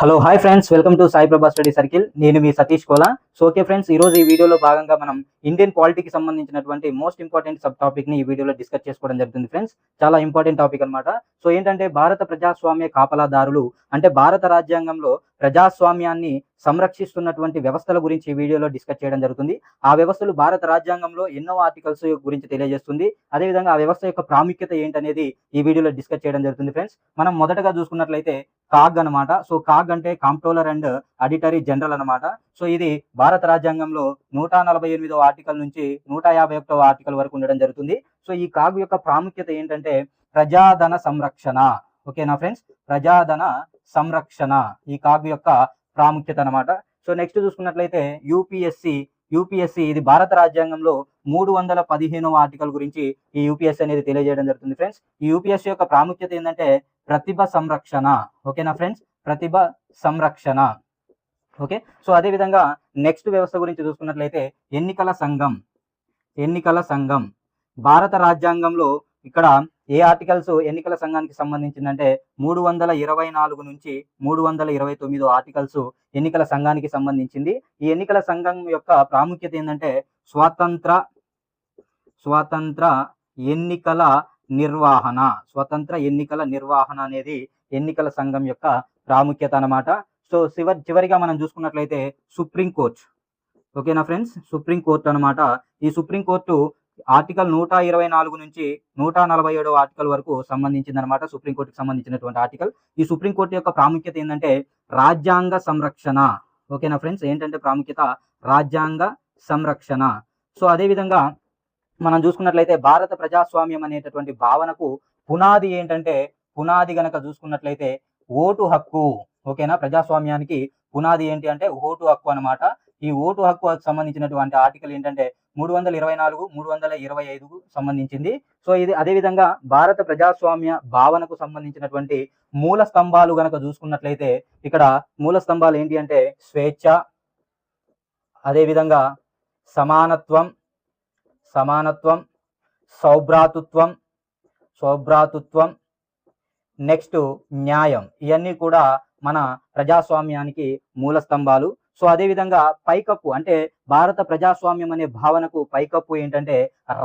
Hello hi friends welcome to Sai Prabha study circle నేను మీ Satish Kola. So okay friends ఈ రోజు ఈ వీడియోలో భాగంగా మనం ఇండియన్ పాలిటీకి సంబంధించినటువంటి మోస్ట్ ఇంపార్టెంట్ సబ్ టాపిక్ని ఈ వీడియోలో డిస్కస్ చేసుకోవడం జరుగుతుంది ఫ్రెండ్స్ చాలా ఇంపార్టెంట్ టాపిక్ అన్నమాట. సో ఏంటంటే భారత ప్రజాస్వామ్య కాపలాదారులు అంటే భారత రాజ్యాంగంలో ప్రజాస్వామ్యాన్ని సంరక్షిస్తున్నటువంటి వ్యవస్థల గురించి ఈ వీడియోలో డిస్కస్ చేయడం జరుగుతుంది. ఆ వ్యవస్థలు భారత రాజ్యాంగంలో ఎన్నో ఆర్టికల్స్ గురించి తెలియజేస్తుంది. అదేవిధంగా ఆ వ్యవస్థ యొక్క ప్రాముఖ్యత ఏంటనేది ఈ వీడియోలో డిస్కస్ చేయడం జరుగుతుంది ఫ్రెండ్స్ మనం మొదటగా చూసుకున్నట్లయితే కాగ్ అన్నమాట. సో కాగ్ అంటే కాంప్ట్రోలర్ అండ్ ఆడిటరీ జనరల్ అన్నమాట. సో ఇది భారత రాజ్యాంగంలో నూట నలభై ఎనిమిదో ఆర్టికల్ నుంచి నూట యాభై ఒకటో ఆర్టికల్ వరకు ఉండడం జరుగుతుంది. సో ఈ కాగ్ యొక్క ప్రాముఖ్యత ఏంటంటే ప్రజాధన సంరక్షణ. ఓకేనా ఫ్రెండ్స్ ప్రజాధన సంరక్షణ ఈ కాగ్ యొక్క ప్రాముఖ్యత అన్నమాట. సో నెక్స్ట్ చూసుకున్నట్లయితే యూపీఎస్సి యూపీఎస్సి ఇది భారత రాజ్యాంగంలో మూడు వందల పదిహేనవ ఆర్టికల్ గురించి ఈ యూపీఎస్సీ అనేది తెలియజేయడం జరుగుతుంది ఫ్రెండ్స్ ఈ యూపీఎస్సీ యొక్క ప్రాముఖ్యత ఏంటంటే ప్రతిభ సంరక్షణ. ఓకేనా ఫ్రెండ్స్ ప్రతిభ సంరక్షణ. ఓకే? సో అదే విధంగా నెక్స్ట్ వ్యవస్థ గురించి చూసుకున్నట్లయితే ఎన్నికల సంఘం. ఎన్నికల సంఘం. భారత రాజ్యాంగంలో ఇక్కడ ఏ ఆర్టికల్స్ ఎన్నికల సంఘానికి సంబంధించిందంటే మూడు వందల ఇరవై నాలుగు నుంచి మూడు వందల ఇరవై తొమ్మిది ఆర్టికల్స్ ఎన్నికల సంఘానికి సంబంధించింది. ఈ ఎన్నికల సంఘం యొక్క ప్రాముఖ్యత ఏంటంటే స్వాతంత్ర స్వాతంత్ర ఎన్నికల నిర్వహణ. స్వతంత్ర ఎన్నికల నిర్వహణ అనేది ఎన్నికల సంఘం యొక్క ప్రాముఖ్యత అన్నమాట. సో చివరి చివరిగా మనం చూసుకున్నట్లయితే సుప్రీం కోర్ట్. ఓకేనా ఫ్రెండ్స్? సుప్రీం కోర్ట్ అన్నమాట. ఈ సుప్రీం కోర్టు ఆర్టికల్ నూట ఇరవై నాలుగు నుంచి నూట నలభై ఏడవ ఆర్టికల్ వరకు సంబంధించిందనమాట సుప్రీంకోర్టుకు సంబంధించినటువంటి ఆర్టికల్. ఈ సుప్రీం కోర్టు యొక్క ప్రాముఖ్యత ఏంటంటే రాజ్యాంగ సంరక్షణ. ఓకేనా ఫ్రెండ్స్? ఏంటంటే ప్రాముఖ్యత? రాజ్యాంగ సంరక్షణ. సో అదే విధంగా మనం చూసుకున్నట్లయితే భారత ప్రజాస్వామ్యం అనేటటువంటి భావనకు పునాది ఏంటంటే పునాది గనక చూసుకున్నట్లయితే ఓటు హక్కు. ఓకేనా? ప్రజాస్వామ్యానికి పునాది ఏంటి అంటే ఓటు హక్కు అన్నమాట. ఈ ఓటు హక్కు సంబంధించినటువంటి ఆర్టికల్ ఏంటంటే మూడు వందల ఇరవై నాలుగు మూడు వందల ఇరవై ఐదుకు సంబంధించింది. సో ఇది అదేవిధంగా భారత ప్రజాస్వామ్య భావనకు సంబంధించినటువంటి మూల స్తంభాలు గనక చూసుకున్నట్లయితే ఇక్కడ మూల స్తంభాలు ఏంటి అంటే స్వేచ్ఛ అదేవిధంగా సమానత్వం సమానత్వం సౌభ్రాతృత్వం సౌభ్రాతృత్వం నెక్స్ట్ న్యాయం. ఇవన్నీ కూడా మన ప్రజాస్వామ్యానికి మూల స్తంభాలు. సో అదేవిధంగా పైకప్పు అంటే భారత ప్రజాస్వామ్యం అనే భావనకు పైకప్పు ఏంటంటే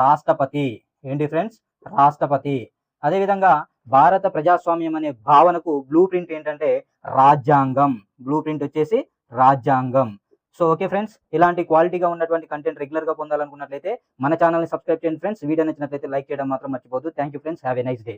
రాష్ట్రపతి. ఏంటి ఫ్రెండ్స్? రాష్ట్రపతి. అదేవిధంగా భారత ప్రజాస్వామ్యం అనే భావనకు బ్లూ ప్రింట్ ఏంటంటే రాజ్యాంగం. బ్లూ ప్రింట్ వచ్చేసి రాజ్యాంగం. సో ఓకే ఫ్రెండ్స్ ఇలాంటి క్వాలిటీగా ఉన్నటువంటి కంటెంట్ రెగ్యులర్గా పొందాలనుకున్నట్లయితే మన ఛానల్ని సబ్స్క్రైబ్ చేయండి ఫ్రెండ్స్. వీడియో నచ్చినట్లయితే లైక్ చేయడం మాత్రం మర్చిపోదు thank you friends have a nice day